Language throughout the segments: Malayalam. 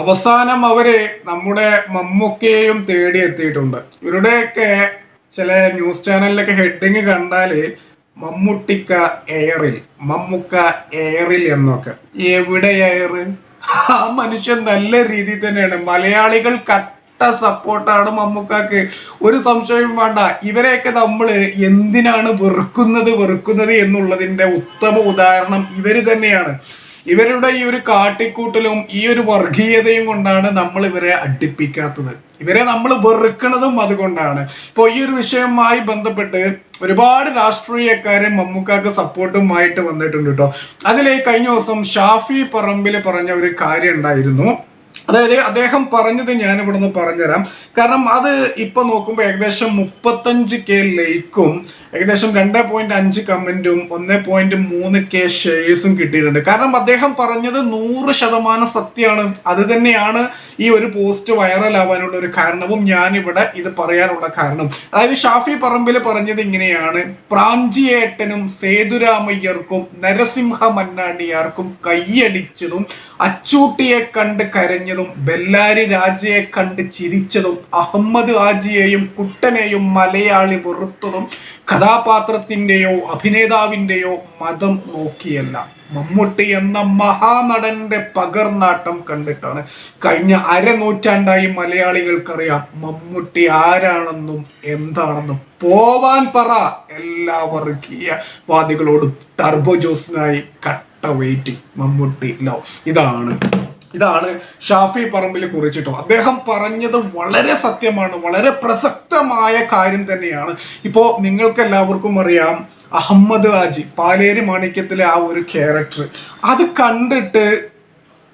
അവസാനം അവർ നമ്മുടെ മമ്മൂക്കയെയും തേടി എത്തിയിട്ടുണ്ട്. ഇവരുടെയൊക്കെ ചില ന്യൂസ് ചാനലിലൊക്കെ ഹെഡിങ് കണ്ടാൽ മമ്മൂട്ടിക്ക എയറിൽ മമ്മൂക്ക എയറിൽ എന്നൊക്കെ. എവിടെ എയർ? ആ മനുഷ്യൻ നല്ല രീതിയിൽ തന്നെയാണ്. മലയാളികൾ കട്ട സപ്പോർട്ടാണ് മമ്മൂക്കാക്ക്. ഒരു സംശയവും വേണ്ട. ഇവരെയൊക്കെ നമ്മൾ എന്തിനാണ് വെറുക്കുന്നത് വെറുക്കുന്നത് എന്നുള്ളതിന്റെ ഉത്തമ ഉദാഹരണം ഇവർ തന്നെയാണ്. ഇവരുടെ ഈ ഒരു കാട്ടിക്കൂട്ടലും ഈ ഒരു വർഗീയതയും കൊണ്ടാണ് നമ്മൾ ഇവരെ അടുപ്പിക്കാത്തത്. ഇവരെ നമ്മൾ വെറുക്കണതും അതുകൊണ്ടാണ്. ഇപ്പൊ ഈ ഒരു വിഷയവുമായി ബന്ധപ്പെട്ട് ഒരുപാട് രാഷ്ട്രീയക്കാരെ മമ്മൂക്കാക്ക് സപ്പോർട്ടുമായിട്ട് വന്നിട്ടുണ്ട് കേട്ടോ. അതിലെ കഴിഞ്ഞ ദിവസം ഷാഫി പറമ്പിൽ പറഞ്ഞ ഒരു കാര്യം ഉണ്ടായിരുന്നു. അതായത് അദ്ദേഹം പറഞ്ഞത് ഞാൻ ഇവിടെ നിന്ന് പറഞ്ഞുതരാം. കാരണം അത് ഇപ്പൊ നോക്കുമ്പോൾ ഏകദേശം മുപ്പത്തഞ്ച് കെ ലൈക്കും ഏകദേശം രണ്ട് പോയിന്റ് അഞ്ച് കമന്റും ഒന്ന് പോയിന്റ് മൂന്ന് കെ ഷെയർസും കിട്ടിയിട്ടുണ്ട്. കാരണം അദ്ദേഹം പറഞ്ഞത് നൂറ് ശതമാനം സത്യമാണ്. അത് തന്നെയാണ് ഈ ഒരു പോസ്റ്റ് വൈറൽ ആവാനുള്ള ഒരു കാരണവും ഞാൻ ഇവിടെ ഇത് പറയാനുള്ള കാരണം. അതായത് ഷാഫി പറമ്പിൽ പറഞ്ഞത് ഇങ്ങനെയാണ്. പ്രാഞ്ചിയേട്ടനും സേതുരാമയ്യർക്കും നരസിംഹ മന്നാടിയാർക്കും കൈയടിച്ചതും അച്ചൂട്ടിയെ കണ്ട് കരഞ്ഞതും ബെല്ലാരി രാജയെ കണ്ട് ചിരിച്ചതും അഹമ്മദ് ഹാജിയെയും കുട്ടനെയും മലയാളി വെറുത്തതും കഥാപാത്രത്തിന്റെയോ അഭിനേതാവിന്റെയോ മതം നോക്കിയല്ല. മമ്മൂട്ടി എന്ന മഹാനടന്റെ പകർനാട്ടം കണ്ടിട്ടാണ്. കഴിഞ്ഞ അരനൂറ്റാണ്ടായി മലയാളികൾക്കറിയാം മമ്മൂട്ടി ആരാണെന്നും എന്താണെന്നും. പോവാൻ പറ എല്ലാ വർഗീയവാദികളോടും ടർബോ ജോസിനായി കട്ട വെയിറ്റിംഗ് മമ്മൂട്ടി ലവ് ഇതാണ് ഇതാണ് ഷാഫി പറമ്പിൽ കുറിച്ചിട്ടോ. അദ്ദേഹം പറഞ്ഞത് വളരെ സത്യമാണ് വളരെ പ്രസക്തമായ കാര്യം തന്നെയാണ്. ഇപ്പോ നിങ്ങൾക്ക് എല്ലാവർക്കും അറിയാം അഹമ്മദ് ആജി പാലേരി മാണിക്യത്തിലെ ആ ഒരു ക്യാരക്ടർ അത് കണ്ടിട്ട്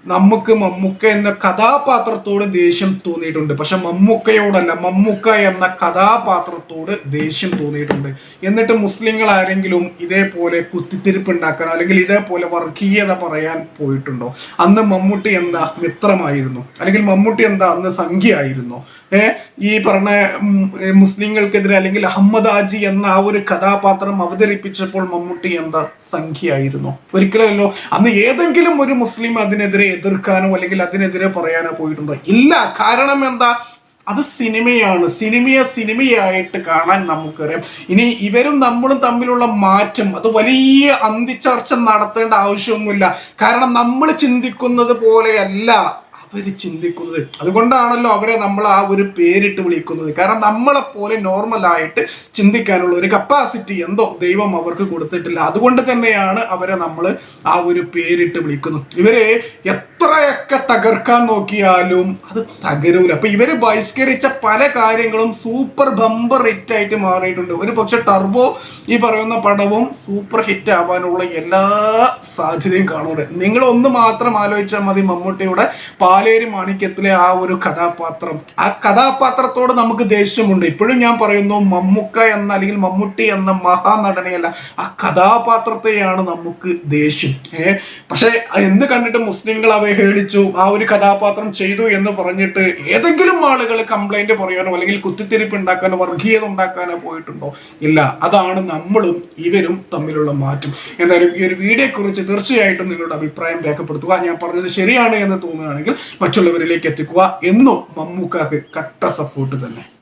നമുക്ക് മമ്മൂക്ക എന്ന കഥാപാത്രത്തോട് ദേഷ്യം തോന്നിയിട്ടുണ്ട്. പക്ഷെ മമ്മൂക്കയോടല്ല മമ്മൂക്ക എന്ന കഥാപാത്രത്തോട് ദേഷ്യം തോന്നിയിട്ടുണ്ട്. എന്നിട്ട് മുസ്ലിങ്ങൾ ആരെങ്കിലും ഇതേപോലെ കുത്തിത്തിരിപ്പ് ഉണ്ടാക്കാൻ അല്ലെങ്കിൽ ഇതേപോലെ വർഗീയത പറയാൻ പോയിട്ടുണ്ടോ? അന്ന് മമ്മൂട്ടി എന്താ? മിത്രമായിരുന്നു. അല്ലെങ്കിൽ മമ്മൂട്ടി എന്താ? അന്ന് സംഖ്യയായിരുന്നു. ഏ? ഈ പറഞ്ഞ മുസ്ലിങ്ങൾക്കെതിരെ അല്ലെങ്കിൽ അഹമ്മദ് ആജി എന്ന ആ ഒരു കഥാപാത്രം അവതരിപ്പിച്ചപ്പോൾ മമ്മൂട്ടി എന്താ? സംഖ്യയായിരുന്നു. ഒരിക്കലല്ലോ അന്ന് ഏതെങ്കിലും ഒരു മുസ്ലിം അതിനെതിരെ എതിർക്കാനോ അല്ലെങ്കിൽ അതിനെതിരെ പറയാനോ പോയിട്ടുണ്ടോ? ഇല്ല. കാരണം എന്താ? അത് സിനിമയാണ്. സിനിമയെ സിനിമയായിട്ട് കാണാൻ നമുക്കറിയാം. ഇനി ഇവരും നമ്മളും തമ്മിലുള്ള മാറ്റം അത് വലിയ അന്തിച്ചർച്ച നടത്തേണ്ട ആവശ്യമൊന്നുമില്ല. കാരണം നമ്മൾ ചിന്തിക്കുന്നത് പോലെയല്ല. അവർ ചിന്തിക്കുന്നത്. അതുകൊണ്ടാണല്ലോ അവരെ നമ്മൾ ആ ഒരു പേരിട്ട് വിളിക്കുന്നത്. കാരണം നമ്മളെ പോലെ നോർമൽ ആയിട്ട് ചിന്തിക്കാനുള്ള ഒരു കപ്പാസിറ്റി എന്തോ ദൈവം അവർക്ക് കൊടുത്തിട്ടില്ല. അതുകൊണ്ട് തന്നെയാണ് അവരെ നമ്മൾ ആ ഒരു പേരിട്ട് വിളിക്കുന്നത്. ഇവരെ എത്രയൊക്കെ തകർക്കാൻ നോക്കിയാലും അത് തകരൂല. അപ്പൊ ഇവർ ബഹിഷ്കരിച്ച പല കാര്യങ്ങളും സൂപ്പർ ബമ്പർ ഹിറ്റ് ആയിട്ട് മാറിയിട്ടുണ്ട്. ഒരു പക്ഷെ ടർബോ ഈ പറയുന്ന പടവും സൂപ്പർ ഹിറ്റ് ആവാനുള്ള എല്ലാ സാധ്യതയും കാണൂടെ നിങ്ങൾ ഒന്ന് മാത്രം ആലോചിച്ചാൽ മതി മമ്മൂട്ടിയുടെ പാലേരി മാണിക്യത്തിലെ ആ ഒരു കഥാപാത്രം. ആ കഥാപാത്രത്തോട് നമുക്ക് ദേഷ്യമുണ്ട്. ഇപ്പോഴും ഞാൻ പറയുന്നു മമ്മുക്ക എന്ന അല്ലെങ്കിൽ മമ്മൂട്ടി എന്ന മഹാനടനെയല്ല ആ കഥാപാത്രത്തെയാണ് നമുക്ക് ദേഷ്യം. ഏ പക്ഷെ എന്ത് കണ്ടിട്ട് മുസ്ലിങ്ങൾ അവഹേളിച്ചു ആ ഒരു കഥാപാത്രം ചെയ്തു എന്ന് പറഞ്ഞിട്ട് ഏതെങ്കിലും ആളുകൾ കംപ്ലൈന്റ് പറയാനോ അല്ലെങ്കിൽ കുത്തിത്തിരിപ്പ് ഉണ്ടാക്കാനോ വർഗീയത ഉണ്ടാക്കാനോ പോയിട്ടുണ്ടോ? ഇല്ല. അതാണ് നമ്മളും ഇവരും തമ്മിലുള്ള മാറ്റം. എന്തായാലും ഈ ഒരു വീഡിയോയെ കുറിച്ച് തീർച്ചയായിട്ടും നിങ്ങളുടെ അഭിപ്രായം രേഖപ്പെടുത്തുക. ഞാൻ പറഞ്ഞത് ശരിയാണ് എന്ന് തോന്നുകയാണെങ്കിൽ മറ്റുള്ളവരിലേക്ക് എത്തിക്കുക എന്നും മമ്മൂക്കാക്ക് കട്ട സപ്പോർട്ട് തന്നെ.